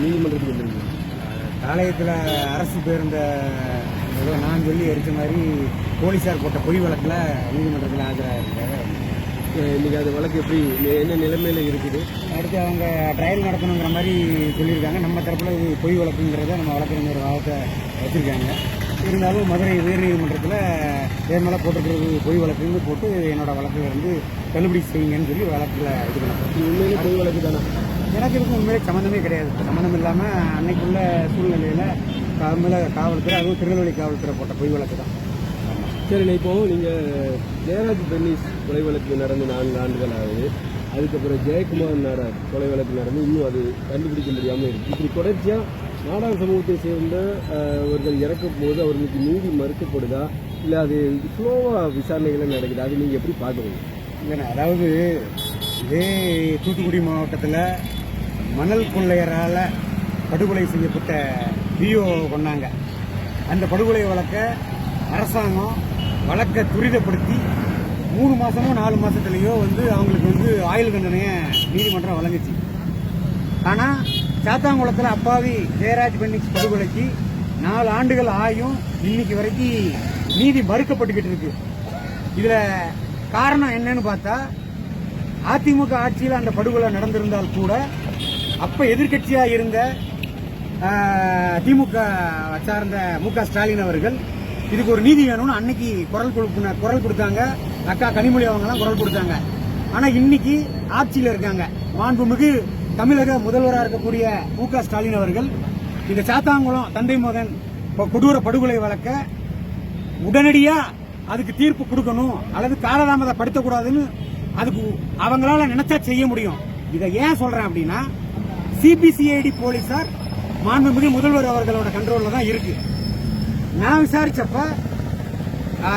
நீதிமன்றத்துக்கு ஆலயத்தில் அரசு பேருந்த ஏதோ நான் சொல்லி எரிச்ச மாதிரி போலீஸார் போட்ட பொய் வழக்கில் நீதிமன்றத்தில் ஆஜராயிருக்காங்க அஹ் இன்னைக்கு அது வழக்கு எப்படி என்ன நிலைமையில இருக்குது? அடுத்து அவங்க ட்ரையல் நடத்தணுங்கிற மாதிரி சொல்லியிருக்காங்க. நம்ம தரப்பில் இது பொய் வழக்குங்கிறத நம்ம வழக்கறிஞர் வாதத்தை வச்சுருக்காங்க. இருந்தாலும் மதுரை உயர் நீதிமன்றத்தில் என் மேலே போட்டிருக்கிறது பொய் வழக்குன்னு போட்டு என்னோட வழக்கில் இருந்து தள்ளுபடி செய்யுங்கன்னு சொல்லி வழக்கில் இது உண்மையிலே பொய் வழக்கு தானே? எனக்கு இதுக்கு உண்மையிலே சம்மந்தமே கிடையாது. சம்மந்தம் இல்லாமல் அன்னைக்குள்ள சூழ்நிலையில் தமிழக காவல்துறை அதுவும் திருநெல்வேலி காவல்துறை போட்ட பொய் வழக்கு தான். சரிண்ணே இப்போ நீங்கள் ஜெயராஜ் பென்னிஸ் கொலை வழக்கு நடந்து நான்கு ஆண்டுகள் ஆகுது அதுக்கப்புறம் ஜெயக்குமார் நாடார் கொலை வழக்கு நடந்து இன்னும் அது கண்டுபிடிக்க முடியாமல் இருக்கு. இப்படி தொடர்ச்சியாக நாடார் சமூகத்தை சேர்ந்த அவர்கள் இறக்கும் போது அவர்களுக்கு நீதி மறுக்கப்படுதா? இல்லை அது ஸ்லோவாக விசாரணைகள் நடக்குது? அது நீங்கள் எப்படி பார்க்குறீங்க? அதாவது இதே தூத்துக்குடி மாவட்டத்தில் மணல் கொள்ளையரால் படுகொலை செய்யப்பட்ட பிஓ கொண்டாங்க அந்த படுகொலை வழக்க அரசாங்கம் வழக்கை துரிதப்படுத்தி மூணு மாதமோ நாலு மாதத்துலேயோ வந்து அவங்களுக்கு வந்து ஆயுள் தண்டனையை நீதிமன்றம் வழங்குச்சு. ஆனால் சாத்தாங்குளத்தில் அப்பாவி ஜெயராஜ் பென்னிக்ஸ் படுகொலைக்கு நாலு ஆண்டுகள் ஆயும் இன்னைக்கு வரைக்கும் நீதி மறுக்கப்பட்டுக்கிட்டு இருக்கு. இதில் காரணம் என்னன்னு பார்த்தா அதிமுக ஆட்சியில் அந்த படுகொலை நடந்திருந்தால் கூட அப்ப எதிர்க்கட்சியா இருந்த திமுக சார்ந்த மு க ஸ்டாலின் அவர்கள் இதுக்கு ஒரு நீதி வேணும்னு அன்னைக்கு குரல் கொடுப்பின குரல் கொடுத்தாங்க. அக்கா கனிமொழி அவங்கலாம் குரல் கொடுத்தாங்க. ஆனா இன்னைக்கு ஆட்சியில் இருக்காங்க. மாண்புமிகு தமிழக முதல்வராக இருக்கக்கூடிய மு க ஸ்டாலின் அவர்கள் இந்த சாத்தாங்குளம் தந்தை மகன் கொடூர படுகொலை வழக்க உடனடியா அதுக்கு தீர்ப்பு கொடுக்கணும் அல்லது காலதாமதப்படுத்தக்கூடாதுன்னு அதுக்கு அவங்களால நினைச்சா செய்ய முடியும். இதை ஏன் சொல்றேன் அப்படின்னா சிபிசிஐடி போலீசார் மாண்புமிகு முதல்வர் அவர்களோட கண்ட்ரோலில் தான் இருக்கு. நான் விசாரிச்சப்ப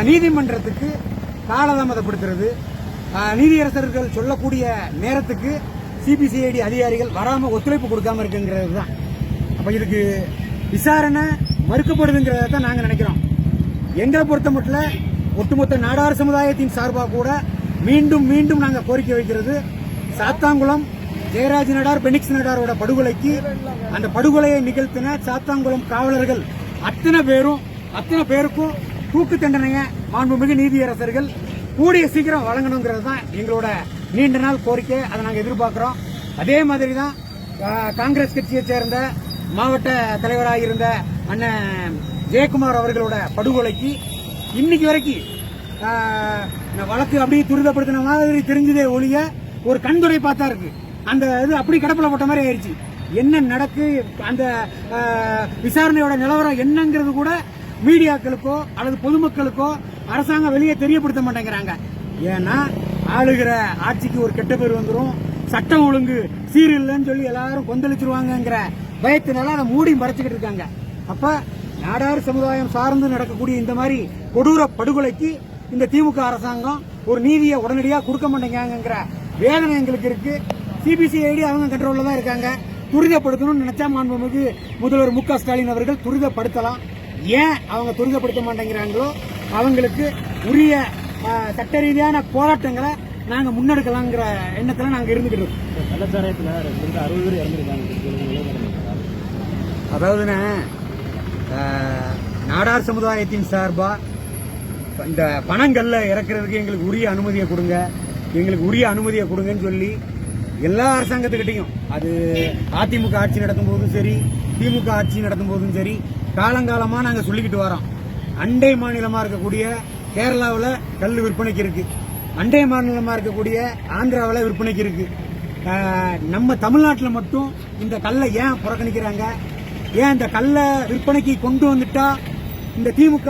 நீதிமன்றத்துக்கு காலதாமதப்படுத்துறது நீதியரசர்கள் சொல்லக்கூடிய நேரத்துக்கு சிபிசிஐடி அதிகாரிகள் வராமல் ஒத்துழைப்பு கொடுக்காம இருக்குங்கிறது தான். அப்போ இதுக்கு விசாரணை மறுக்கப்படுதுங்கிறத தான் நாங்கள் நினைக்கிறோம். எங்களை பொறுத்த மட்டும் ஒட்டுமொத்த நாடார் சமுதாயத்தின் சார்பாக கூட மீண்டும் மீண்டும் நாங்கள் கோரிக்கை வைக்கிறது. சாத்தாங்குளம் ஜெயராஜ் நடார் பெனிக்ஸ் நடாரோட படுகொலைக்கு அந்த படுகொலையை நிகழ்த்தின சாத்தாங்குளம் காவலர்கள் அத்தனை பேரும் அத்தனை பேருக்கும் தூக்கு தண்டனையை மாண்புமிகு நீதியரசர்கள் கூடிய சீக்கிரம் வழங்கணுங்கிறது தான் எங்களோட நீண்ட நாள் கோரிக்கை அதை நாங்கள் எதிர்பார்க்குறோம். அதே மாதிரி தான் காங்கிரஸ் கட்சியை சேர்ந்த மாவட்ட தலைவராக இருந்த அண்ணன் ஜெயக்குமார் அவர்களோட படுகொலைக்கு இன்னைக்கு வரைக்கும் இந்த வழக்கு அப்படியே துரிதப்படுத்தின மாதிரி தெரிஞ்சதே ஒழிய ஒரு கண்துடை பார்த்தா இருக்கு. அந்த இது அப்படி கடப்பில் போட்ட மாதிரி ஆயிடுச்சு. என்ன நடக்கு அந்த விசாரணையோட நிலவரம் என்னங்கிறது கூட மீடியாக்களுக்கோ அல்லது பொதுமக்களுக்கோ அரசாங்கம் வெளியே தெரியப்படுத்த மாட்டேங்கிறாங்க. ஏன்னா ஆளுகிற ஆட்சிக்கு ஒரு கெட்ட பேர் வந்துடும் சட்டம் ஒழுங்கு சீரியல்னு சொல்லி எல்லாரும் கொந்தளிச்சிருவாங்கங்கிற பயத்தினால அதை மூடி மறைச்சிக்கிட்டு இருக்காங்க. அப்ப நாடார் சமுதாயம் சார்ந்து நடக்கக்கூடிய இந்த மாதிரி கொடூர படுகொலைக்கு இந்த திமுக அரசாங்கம் ஒரு நீதியை உடனடியாக கொடுக்க மாட்டேங்கிறாங்கிற வேதனை எங்களுக்கு இருக்கு. சிபிசிஐடி அவங்க கண்ட்ரோல்ல தான் இருக்காங்க. துரிதப்படுத்தணும்னு நினைச்சா மாண்புமிகு முதல்வர் மு க ஸ்டாலின் அவர்கள் துரிதப்படுத்தலாம். ஏன் அவங்க துரிதப்படுத்த மாட்டேங்கிறாங்களோ அவங்களுக்கு உரிய சட்ட ரீதியான போராட்டங்களை நாங்க முன்னெடுக்கலாங்கிற எண்ணத்துல நாங்க இருந்துகிட்டு இருக்கோம். ரெண்டு அறுபது பேர் இறந்துருக்காங்க. அதாவதுண்ணே நாடார் சமுதாயத்தின் சார்பா இந்த பணங்கள்ல இறக்குறதுக்கு எங்களுக்கு உரிய அனுமதியை கொடுங்க. எங்களுக்கு உரிய அனுமதியை கொடுங்கன்னு சொல்லி எல்லா அரசாங்கத்துக்கிட்டையும். அது அதிமுக ஆட்சி நடத்தும் போதும் சரி திமுக ஆட்சி நடத்தும் போதும் சரி காலங்காலமா நாங்க சொல்லிக்கிட்டு வரோம். அண்டை மாநிலமா இருக்கக்கூடிய கேரளாவில் கல் விற்பனைக்கு இருக்கு. அண்டை மாநிலமா இருக்கக்கூடிய ஆந்திராவில் விற்பனைக்கு இருக்கு. நம்ம தமிழ்நாட்டில் மட்டும் இந்த கல்லை ஏன் புறக்கணிக்கிறாங்க? ஏன் இந்த கல்லை விற்பனைக்கு கொண்டு வந்துட்டா இந்த திமுக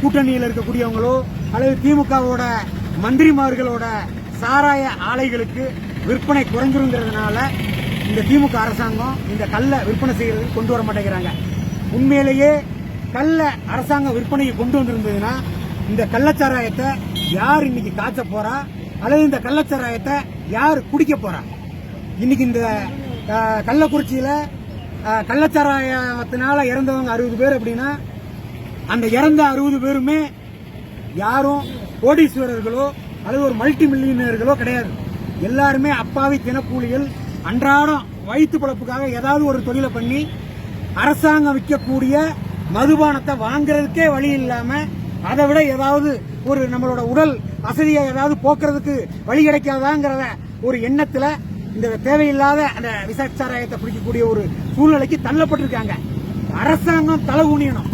கூட்டணியில் இருக்கக்கூடியவங்களோ அல்லது திமுகவோட மந்திரிமார்களோட சாராய ஆலைகளுக்கு விற்பனை குறைஞ்சிருங்கிறதுனால இந்த திமுக அரசாங்கம் இந்த கல்லை விற்பனை செய்கிறதுக்கு கொண்டு வர மாட்டேங்கிறாங்க. உண்மையிலேயே கல்ல அரசாங்கம் விற்பனைக்கு கொண்டு வந்திருந்ததுன்னா இந்த கள்ளச்சாராயத்தை யார் இன்னைக்கு காய்ச்ச போறா? அல்லது இந்த கள்ளச்சாராயத்தை யார் குடிக்க போறா? இன்னைக்கு இந்த கள்ளக்குறிச்சியில் கள்ளக்குறிச்சியில கள்ளச்சாராயத்தினால இறந்தவங்க அறுபது பேர் அப்படின்னா அந்த இறந்த அறுபது பேருமே யாரும் கோடீஸ்வரர்களோ அல்லது ஒரு மல்டி மில்லியனர்களோ கிடையாது. எல்லாருமே அப்பாவி தினக்கூலிகள் அன்றாடம் வயிற்று பழப்புக்காக ஏதாவது ஒரு தொழிலை பண்ணி அரசாங்கம் விற்கக்கூடிய மதுபானத்தை வாங்குறதுக்கே வழி இல்லாமல் அதை விட ஏதாவது ஒரு நம்மளோட உடல் வசதியை ஏதாவது போக்குறதுக்கு வழி கிடைக்காதாங்கிறத ஒரு எண்ணத்தில் இந்த தேவையில்லாத அந்த விசாச்சாராயத்தை பிடிக்கக்கூடிய ஒரு சூழ்நிலைக்கு தள்ளப்பட்டிருக்காங்க. அரசாங்கம் தலை குனியணும்.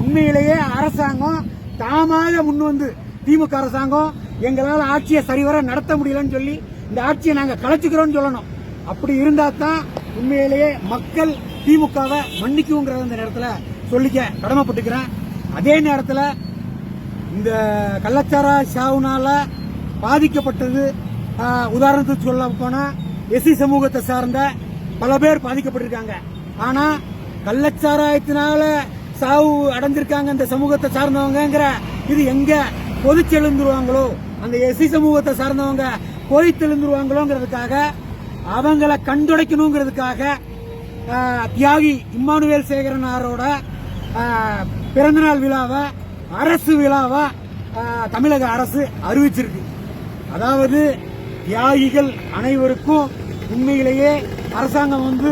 உண்மையிலேயே அரசாங்கம் தாமாக முன் வந்து திமுக அரசாங்கம் எங்களால் ஆட்சியை சரிவர நடத்த முடியலன்னு சொல்லி இந்த ஆட்சியை நாங்கள் கலைச்சுக்கிறோம்னு சொல்லணும். அப்படி இருந்தால் தான் உண்மையிலேயே மக்கள் திமுகவை மன்னிக்குங்கிறத இந்த நேரத்தில் சொல்லிக்க கடமைப்பட்டுக்கிறேன். அதே நேரத்தில் இந்த கள்ளச்சாரா சாவுனால பாதிக்கப்பட்டது உதாரணத்துக்கு சொல்ல போனால் எஸ்சி சமூகத்தை சார்ந்த பல பேர் பாதிக்கப்பட்டிருக்காங்க. ஆனால் கள்ளச்சாராயத்தினால சாவு அடைஞ்சிருக்காங்க இந்த சமூகத்தை சார்ந்தவங்கங்கிற இது எங்க பொதுச்செழுந்துருவாங்களோ அந்த எஸ்சி சமூகத்தை சார்ந்தவங்க பொய்த்தெழுந்துருவாங்களோங்கிறதுக்காக அவங்கள கண்டுடைக்கணுங்கிறதுக்காக தியாகி இம்மானுவேல் சேகரனாரோட ஆரோட பிறந்தநாள் விழாவை அரசு விழாவை தமிழக அரசு அறிவிச்சிருக்கு. அதாவது தியாகிகள் அனைவருக்கும் உண்மையிலேயே அரசாங்கம் வந்து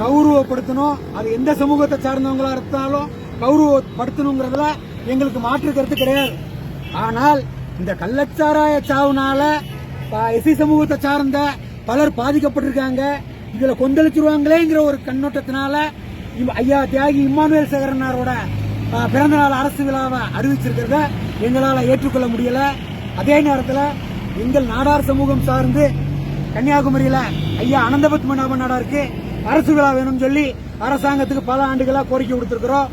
கௌரவப்படுத்தணும். அது எந்த சமூகத்தை சார்ந்தவங்களா இருந்தாலும் கௌரவப்படுத்தணுங்கிறதுல எங்களுக்கு மாற்று கருத்து கிடையாது. ஆனால் இந்த கள்ளச்சாராய சாவுனால எஸ்சி சமூகத்தை சார்ந்த பலர் பாதிக்கப்பட்டிருக்காங்க. இதுல கொந்தளிச்சிருவாங்களேங்கிற ஒரு கண்ணோட்டத்தினால இம்- ஐயா தியாகி இம்மானுவேல் சேகரனாரோட பிறந்த பிறந்தநாள் அரசு விழாவை அறிவிச்சிருக்கிறத எங்களால் ஏற்றுக்கொள்ள முடியல. அதே நேரத்தில் எங்கள் நாடார் சமூகம் சார்ந்து கன்னியாகுமரியில் ஐயா அனந்தபத் மண்டப நாடாருக்கு அரசு விழா வேணும்னு சொல்லி அரசாங்கத்துக்கு பல ஆண்டுகளாக கோரிக்கை கொடுத்துருக்குறோம்.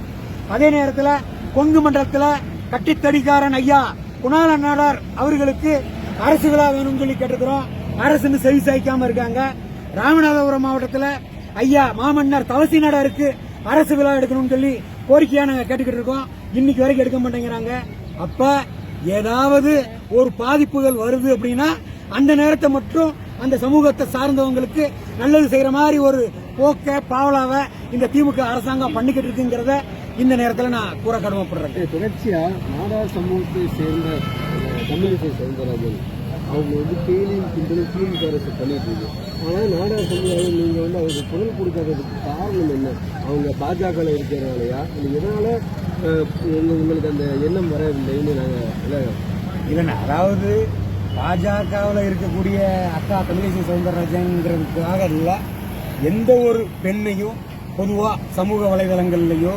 அதே நேரத்தில் கொங்கு மண்டலத்தில் கட்டித்தடிக்காரன் ஐயா குணால நாடார் அவர்களுக்கு அரசு விழா வேணும்னு சொல்லி கேட்டுக்கிறோம் அரசுன்னு செவி சாய்க்காம இருக்காங்க. ராமநாதபுரம் மாவட்டத்தில் ஐயா மாமன்னர் தவசி நாடாருக்கு அரசு விழா எடுக்கணும்னு சொல்லி கோரிக்கையா நாங்கள் கேட்டுக்கிட்டு இருக்கோம். இன்னைக்கு வரைக்கும் எடுக்க மாட்டேங்கிறாங்க. அப்ப ஏதாவது ஒரு பாதிப்புகள் வருது அப்படின்னா அந்த நேரத்தை மட்டும் அந்த சமூகத்தை சார்ந்தவங்களுக்கு நல்லது செய்யற மாதிரி ஒரு போக்க பாவலாவை இந்த திமுக அரசாங்கம் பண்ணிக்கிட்டு இருக்குங்கிறத இந்த நேரத்தில் நான் கூற கடமைப்படுறேன். ஏய், தொடர்ச்சியா நாடார் சமூகத்தை சேர்ந்த தமிழிசை சவுந்தரராஜன் அவங்க வந்து கேலியும் கிண்டலும் திமுக அரசு பண்ணிட்டு இருக்கு ஆனா நாடார் சமுதாயம் நீங்க வந்து அவருக்கு குரல் கொடுக்காததுக்கு காரணம் என்ன? அவங்க பாஜக இருக்கிறனாலயா இல்லை எதனால உங்களுக்கு அந்த எண்ணம் வரவில்லைன்னு நாங்க விலகிறோம் இல்லைண்ணா அதாவது பாஜகவில் இருக்கக்கூடிய அக்கா தமிழிசை சவுந்தரராஜன்ங்கிறதுக்காக இல்லை எந்த ஒரு பெண்ணையும் பொதுவாக சமூக வலைதளங்கள்லையோ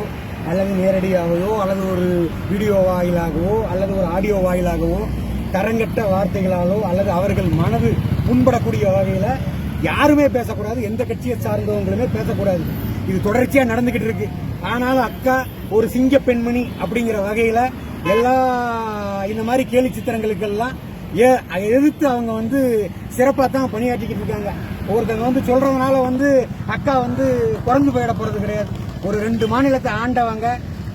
அல்லது நேரடியாகவோ அல்லது ஒரு வீடியோ வாயிலாகவோ அல்லது ஒரு ஆடியோ வாயிலாகவோ தரங்கட்ட வார்த்தைகளாலோ அல்லது அவர்கள் மனது புண்படக்கூடிய வகையில் யாருமே பேசக்கூடாது எந்த கட்சியை சார்ந்தவங்களுமே பேசக்கூடாது. இது தொடர்ச்சியாக நடந்துக்கிட்டு இருக்கு. ஆனாலும் அக்கா ஒரு சிங்க பெண்மணி அப்படிங்கிற வகையில் எல்லா இந்த மாதிரி கேலி சித்திரங்களுக்கெல்லாம் ஏ எதிர்த்து அவங்க வந்து சிறப்பாக தான் பணியாற்றிக்கிட்டு இருக்காங்க. ஒருத்தங்க வந்து சொல்றதுனால வந்து அக்கா வந்து குறைந்து போயிட போகிறது கிடையாது. ஒரு ரெண்டு மாநிலத்தை ஆண்டவங்க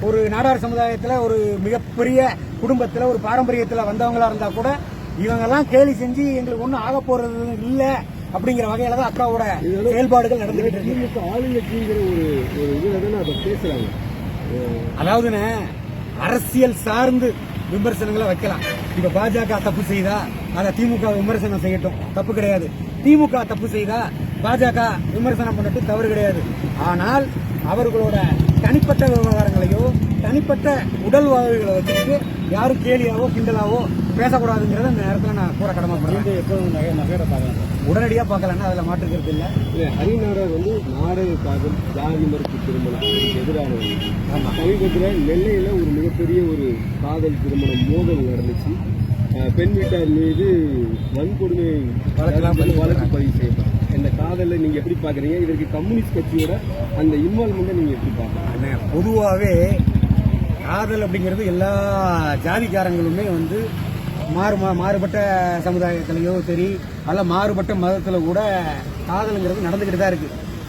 ஒரு நாடார் சமுதாயத்தில் ஒரு மிகப்பெரிய குடும்பத்தில் ஒரு பாரம்பரியத்தில் வந்தவங்களா இருந்தா கூட இவங்கெல்லாம் கேலி செஞ்சு எங்களுக்கு ஒன்றும் ஆக போறது இல்லை அப்படிங்கிற வகையில தான் அக்காவோட செயல்பாடுகள் நடந்துகிட்டு இருக்கு. ஆளுங்கட்சிங்கிற ஒரு ஒரு இதுல அதை பேசுறாங்க. அஹ், அதாவதுண்ணே அரசியல் சார்ந்து விமர்சனங்களை வைக்கலாம். இப்ப பாஜக தப்பு செய்தா அதை திமுக விமர்சனம் செய்யட்டும். தப்பு கிடையாது. திமுக தப்பு செய்தா பாஜக விமர்சனம் பண்ணட்டும் தவறு கிடையாது. ஆனால் அவர்களோட தனிப்பட்ட விவகாரங்களையோ தனிப்பட்ட உடல் வாழ்வுகளை வச்சுக்கிட்டு யாரும் கேலியாவோ கிண்டலாவோ பேசக்கூடாதுங்கிறத இந்த நேரத்தில் நான் கூற கடமைப்படுறேன் எப்போதும் நகை நகையோட பார்க்கலாம் உடனடியாக பார்க்கலன்னா அதில் மாற்றுக்கிறது இல்லை. இல்ல, ஹரிநாடர் வந்து நாடக காதல் ஜாதி மறுப்பு திருமணம் இதுக்கு எதிரானவர் ஆமா. சமீபத்தில் நெல்லையில் ஒரு மிகப்பெரிய ஒரு காதல் திருமணம் மோதல் நடந்துச்சு. பெண் வீட்டார் மீது வன்கொடுமை வழக்கு பதிவு செய்யப்படும் காதலை நீங்க எப்படி பாக்குறீங்க இதற்கு கம்யூனிஸ்ட் கட்சியோட அந்த இன்வால்மெண்ட்டை நீங்க எப்படி பாக்குறீங்க பொதுவாகவே காதல் அப்படிங்கிறது எல்லா ஜாதிக்காரங்களுமே வந்து மாறு மாறுபட்ட சமுதாயத்திலையோ சரி அல்ல மாறுபட்ட மதத்தில் கூட காதலுங்கிறது நடந்துக்கிட்டு தான் இருக்கு.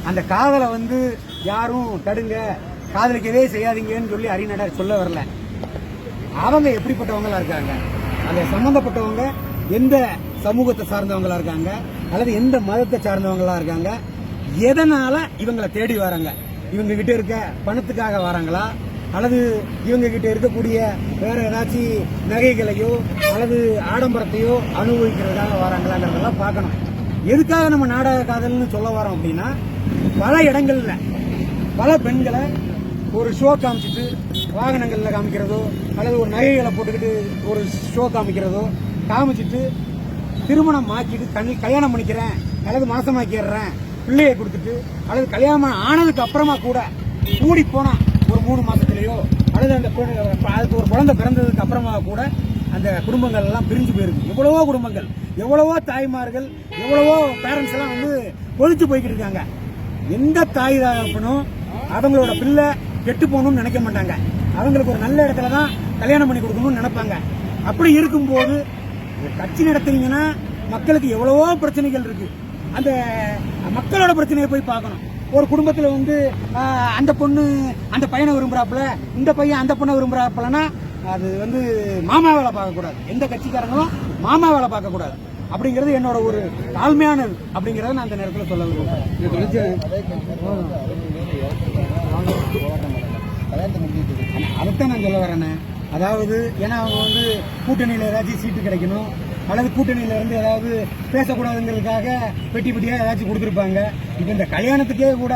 அந்த காதலை வந்து யாரும் தடுங்க காதலிக்கவே செய்யாதீங்கன்னு சொல்லி அறிநடர் சொல்ல வரல. அவங்க எப்படிப்பட்டவங்களா இருக்காங்க? அந்த சம்பந்தப்பட்டவங்க எந்த சமூகத்தை சார்ந்தவங்களா இருக்காங்க? அல்லது எந்த மதத்தை சார்ந்தவங்களா இருக்காங்க எதனால இவங்களை தேடி வராங்க? இவங்க கிட்ட இருக்க பணத்துக்காக வராங்களா? அல்லது இவங்க கிட்ட இருக்கக்கூடிய வேற ஏதாச்சும் நகைகளையோ அல்லது ஆடம்பரத்தையோ அனுபவிக்கிறதுக்காக வராங்களாங்கிறதெல்லாம் பார்க்கணும். எதுக்காக நம்ம நாடக காதல்னு சொல்ல வரோம் அப்படின்னா பல இடங்கள்ல பல பெண்களை ஒரு ஷோ காமிச்சிட்டு வாகனங்களில் காமிக்கிறதோ அல்லது ஒரு நகைகளை போட்டுக்கிட்டு ஒரு ஷோ காமிக்கிறதோ காமிச்சிட்டு திருமணம் ஆக்கிட்டு தண்ணி கல்யாணம் பண்ணிக்கிறேன். அல்லது மாசமாக்கிடுறேன். பிள்ளையை கொடுத்துட்டு அல்லது கல்யாணம் ஆனதுக்கு அப்புறமா கூட கூடி போனா ஒரு மூணு மாசத்துலயோ அல்லது அந்த அதுக்கு ஒரு குழந்தை பிறந்ததுக்கு அப்புறமா கூட அந்த குடும்பங்கள் எல்லாம் பிரிஞ்சு போயிருக்கு எவ்வளவோ குடும்பங்கள் எவ்வளவோ தாய்மார்கள் எவ்வளவோ பேரண்ட்ஸ் எல்லாம் வந்து கொதிச்சு போய்கிட்டு இருக்காங்க. எந்த தாய் தகப்பனும் அவங்களோட பிள்ளை கெட்டு போகணும்னு நினைக்க மாட்டாங்க. அவங்களுக்கு ஒரு நல்ல இடத்துல தான் கல்யாணம் பண்ணி கொடுக்கணும்னு நினைப்பாங்க. அப்படி இருக்கும்போது கட்சி நடத்துனீங்கன்னா மக்களுக்கு எவ்வளவோ பிரச்சனைகள் இருக்கு. அந்த மக்களோட பிரச்சனையை போய் பார்க்கணும். ஒரு குடும்பத்தில் வந்து அந்த பொண்ணு அந்த பையனை விரும்புகிறாப்புல இந்த பையன் அந்த பொண்ணை விரும்புகிறாப்புலன்னா அது வந்து மாமா வேலை பார்க்கக்கூடாது. எந்த கட்சிக்காரங்களும் மாமா வேலை பார்க்கக்கூடாது. அப்படிங்கிறது என்னோட ஒரு தாழ்மையானது அப்படிங்கிறத நான் அந்த நேரத்தில் சொல்ல விரும்புகிறேன். அதைத்தான் நான் சொல்ல வரேன்னு அதாவது ஏன்னா அவங்க வந்து கூட்டணியில் ஏதாச்சும் சீட்டு கிடைக்கணும். அல்லது கூட்டணியில் இருந்து ஏதாவது பேசக்கூடாதுங்கிறதுக்காக பெட்டி பெட்டியாக ஏதாச்சும் கொடுத்துருப்பாங்க. இப்போ இந்த கல்யாணத்துக்கே கூட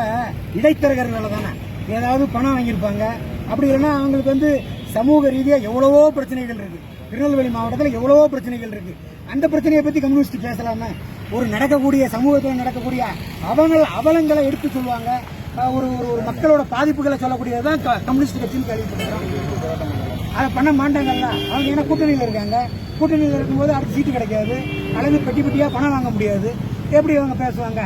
இடைத்தரகர் வேலை தானே? ஏதாவது பணம் வாங்கியிருப்பாங்க. அப்படி இல்லைன்னா அவங்களுக்கு வந்து சமூக ரீதியாக எவ்வளவோ பிரச்சனைகள் இருக்குது திருநெல்வேலி மாவட்டத்தில் எவ்வளவோ பிரச்சனைகள் இருக்குது அந்த பிரச்சனையை பற்றி கம்யூனிஸ்ட் பேசலாமே? ஒரு நடக்கக்கூடிய சமூகத்தில் நடக்கக்கூடிய அவங்கள் அவலங்களை எடுத்து சொல்லுவாங்க. ஒரு ஒரு ஒரு மக்களோட பாதிப்புகளை சொல்லக்கூடியது தான் கம்யூனிஸ்ட் கட்சின்னு கேள்விப்பட்டிருக்கிறோம். அதை பண்ண மாட்டாங்கல்ல. அவங்க என்ன கூட்டணியில் இருக்காங்க? கூட்டணியில் இருக்கும்போது அடுத்த சீட்டு கிடைக்காது. அல்லது பெட்டி பெட்டியாக பணம் வாங்க முடியாது. எப்படி அவங்க பேசுவாங்க?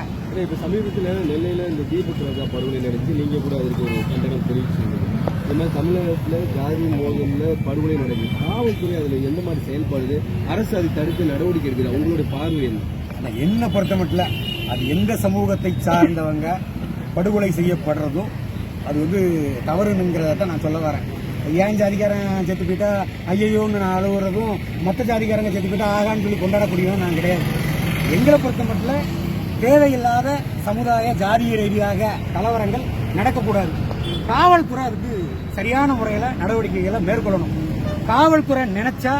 இப்ப சமீபத்தில் நெல்லையில இந்த தீபக் ராஜா படுகொலை நடந்துச்சு நீங்க கூட அதுக்கு ஒரு கண்டனம் தெரிவிச்சிருந்தீங்க. இந்த மாதிரி தமிழகத்துல ஜாதி மோதல்ல படுகொலை நடக்குது. காவல்துறை அதுல எந்த மாதிரி செயல்பாடு அரசு அதை தடுத்து நடவடிக்கை எடுக்குது? உங்களுடைய பார்வை என்ன? என்ன பொறுத்த மட்டும் அது எந்த சமூகத்தை சார்ந்தவங்க படுகொலை செய்யப்படுறதும் அது வந்து தவறுங்கிறத தான் நான் சொல்ல வரேன். ஏன் ஜாதிக்காரன் செத்து போயிட்டா ஐயோன்னு நான் அழுகுறதும் மற்ற ஜாதிக்காரங்க செத்து போயிட்டா ஆகான்னு சொல்லி கொண்டாடக்கூடியவன் நான் கிடையாது. எங்களை பொறுத்த மட்டும் தேவையில்லாத சமுதாய ஜாதிய ரீதியாக கலவரங்கள் நடக்கக்கூடாது. காவல்துறை அதுக்கு சரியான முறையில் நடவடிக்கைகளை மேற்கொள்ளணும். காவல்துறை நினைச்சா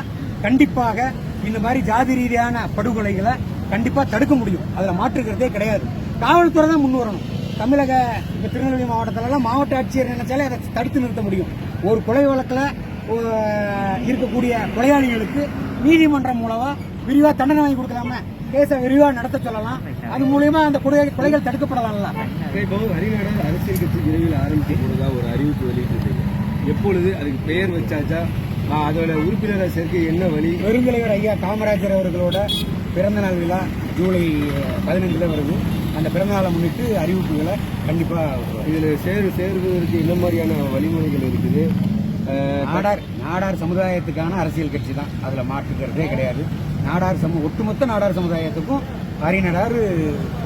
கண்டிப்பாக இந்த மாதிரி ஜாதி ரீதியான படுகொலைகளை கண்டிப்பாக தடுக்க முடியும். அதில் மாற்றுக்கிறதே கிடையாது. காவல்துறை தான் முன் வரணும். தமிழக இப்போ திருநெல்வேலி மாவட்டத்திலலாம் மாவட்ட ஆட்சியர் நினைச்சாலே அதை தடுத்து நிறுத்த முடியும். ஒரு கொலை வழக்குல இருக்கக்கூடிய கொலையாளிகளுக்கு நீதிமன்றம் மூலமா விரிவா தண்டனை வாங்கி கொடுக்கலாமே கேஸை விரிவா நடத்த சொல்லலாம். அது மூலியமா அந்த கொலை கொலைகள் தடுக்கப்படலாம்ல. இப்போ ஹரிநாடர் அரசியல் கட்சி விரைவில் ஆரம்பிக்க போறதா ஒரு அறிவிப்பு வெளியிட்டிருக்கீங்க எப்பொழுது அதுக்கு பெயர் வச்சாச்சா? அதோட உறுப்பினரை சேர்க்க என்ன வழி? பெருந்தலைவர் ஐயா காமராஜர் அவர்களோட பிறந்த நாள் விழா ஜூலை பதினஞ்சுல வருது. அந்த பிறந்த நாளை முன்னிட்டு அறிவிப்புகளை கண்டிப்பா இதுல சேரு சேருவதற்கு என்ன மாதிரியான வழிமுறைகள் இருக்குது? நாடார் நாடார் சமுதாயத்துக்கான அரசியல் கட்சி தான். அதுல மாற்றுக்கிறதே கிடையாது. நாடார் சமூக ஒட்டுமொத்த நாடார் சமுதாயத்துக்கும் அறிநடார்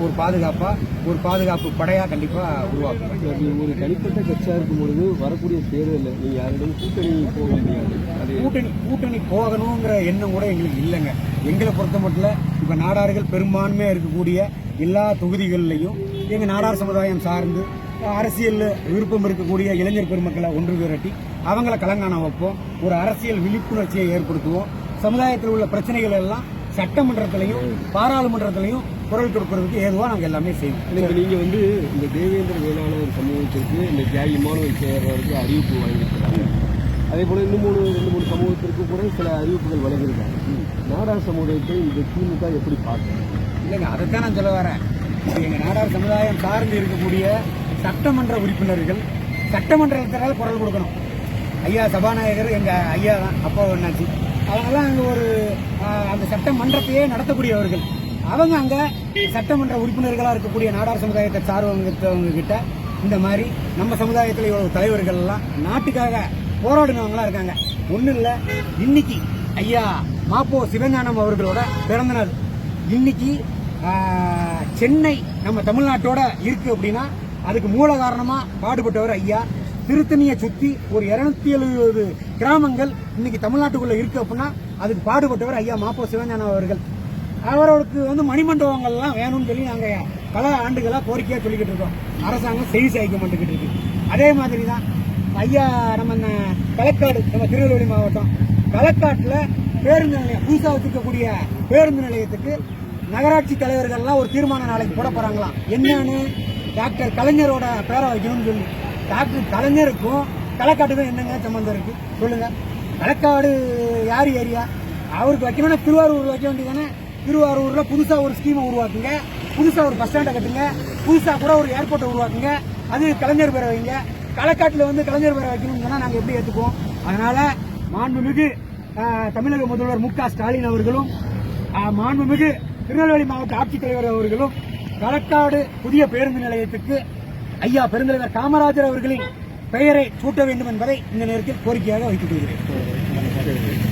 ஒரு பாதுகாப்பா ஒரு பாதுகாப்பு படையா கண்டிப்பா உருவாக்கும் ஒரு தனிப்பட்ட கட்சியா இருக்கும் பொழுது வரக்கூடிய தேர்தலில் நீங்க யாரிடம் கூட்டணி போக முடியாது? கூட்டணி கூட்டணி போகணுங்கிற எண்ணம் கூட எங்களுக்கு இல்லைங்க. எங்களை பொறுத்த மட்டும் இப்போ நாடார்கள் பெரும்பான்மையாக இருக்கக்கூடிய எல்லா தொகுதிகளிலையும் எங்கள் நாடார் சமுதாயம் சார்ந்து அரசியலில் விருப்பம் இருக்கக்கூடிய இளைஞர் பெருமக்களை ஒன்று திரட்டி அவங்கள கலங்கான வைப்போம். ஒரு அரசியல் விழிப்புணர்ச்சியை ஏற்படுத்துவோம். சமுதாயத்தில் உள்ள பிரச்சனைகள் எல்லாம் சட்டமன்றத்திலையும் பாராளுமன்றத்திலையும் குரல் கொடுக்கறதுக்கு ஏதுவாக நாங்கள் எல்லாமே செய்வோம். நீங்கள் வந்து இந்த தேவேந்திர வேளாளர் சமூகத்திற்கு இந்த தியாகி ஒரு சேர்றவருக்கு அறிவிப்பு வாங்கியிருக்கிறாங்க. அதே போல இன்னும் மூணு ரெண்டு மூணு சமூகத்திற்கு கூட சில அறிவிப்புகள் வழங்கியிருக்காங்க. நாடார் சமுதாயத்தை இந்த திமுக எப்படி பார்க்கணும் இல்லைங்க அதைத்தான் நான் சொல்ல வரேன். எங்கள் நாடார் சமுதாயம் சார்ந்து இருக்கக்கூடிய சட்டமன்ற உறுப்பினர்கள் சட்டமன்றத்தினால் குரல் கொடுக்கணும். ஐயா சபாநாயகர் எங்கள் ஐயா தான் அப்பா என்னாச்சு? அவங்கெல்லாம் அங்கே ஒரு அந்த சட்டமன்றத்தையே நடத்தக்கூடியவர்கள். அவங்க அங்கே சட்டமன்ற உறுப்பினர்களாக இருக்கக்கூடிய நாடார் சமுதாயத்தை சார்ந்தவங்க கிட்ட இந்த மாதிரி நம்ம சமுதாயத்தில் இவ்வளவு தலைவர்கள் எல்லாம் நாட்டுக்காக போராடினவங்களா இருக்காங்க. ஒன்றும் இல்லை. இன்னைக்கு ஐயா மாப்போ சிவஞானம் அவர்களோட பிறந்த நாள். இன்னைக்கு சென்னை நம்ம தமிழ்நாட்டோட இருக்கு அப்படின்னா அதுக்கு மூல காரணமா பாடுபட்டவர் ஐயா. திருத்தணியை சுற்றி ஒரு இருநூத்தி எழுபது கிராமங்கள் இன்னைக்கு தமிழ்நாட்டுக்குள்ள இருக்கு அப்படின்னா அதுக்கு பாடுபட்டவர் ஐயா மாப்போ சிவஞானம் அவர்கள். அவர்களுக்கு வந்து மணிமண்டபங்கள்லாம் வேணும்னு சொல்லி நாங்கள் பல ஆண்டுகளாக கோரிக்கையாக சொல்லிக்கிட்டு இருக்கோம். அரசாங்கம் செய்தி சாய்க்க மாட்டேங்கிட்டு இருக்கு அதே மாதிரி தான் ஐயா நம்ம இந்த களக்காடு நம்ம திருநெல்வேலி மாவட்டம். களக்காட்டுல பேருந்து நிலையம் புதுசாக வச்சுருக்கக்கூடிய பேருந்து நிலையத்துக்கு நகராட்சி தலைவர்கள்லாம் ஒரு தீர்மானம் நாளைக்கு போட போகிறாங்களாம் என்னன்னு டாக்டர் கலைஞரோட பேரை வைக்கணும்னு சொல்லி. டாக்டர் கலைஞருக்கும் களக்காட்டுக்கும் என்னங்க சம்மந்தம் இருக்கு? சொல்லுங்க. களக்காடு யார் ஏரியா? அவருக்கு வைக்கணும்னா திருவாரூர் வைக்க வேண்டியதானே திருவாரூரில் புதுசாக ஒரு ஸ்கீமை உருவாக்குங்க. புதுசாக ஒரு பஸ் ஸ்டாண்டை கட்டுங்க. புதுசாக கூட ஒரு ஏர்போர்ட்டை உருவாக்குங்க. அது கலைஞர் பேரை வைங்க. களக்காட்டில் வந்து கலைஞர் பேரை வைக்கணும்னு நாங்கள் எப்படி ஏற்றுப்போம் அதனால் மாண்புமிகு தமிழக முதல்வர் மு ஸ்டாலின் அவர்களும் மாண்புமிகு திருநெல்வேலி மாவட்ட ஆட்சித்தலைவர் அவர்களும் களக்காடு புதிய பேருந்து நிலையத்துக்கு ஐயா பெருந்தலைவர் காமராஜர் அவர்களின் பெயரை சூட்ட வேண்டும் என்பதை இந்த நேரத்தில் கோரிக்கையாக வைத்துக் கொள்கிறேன்.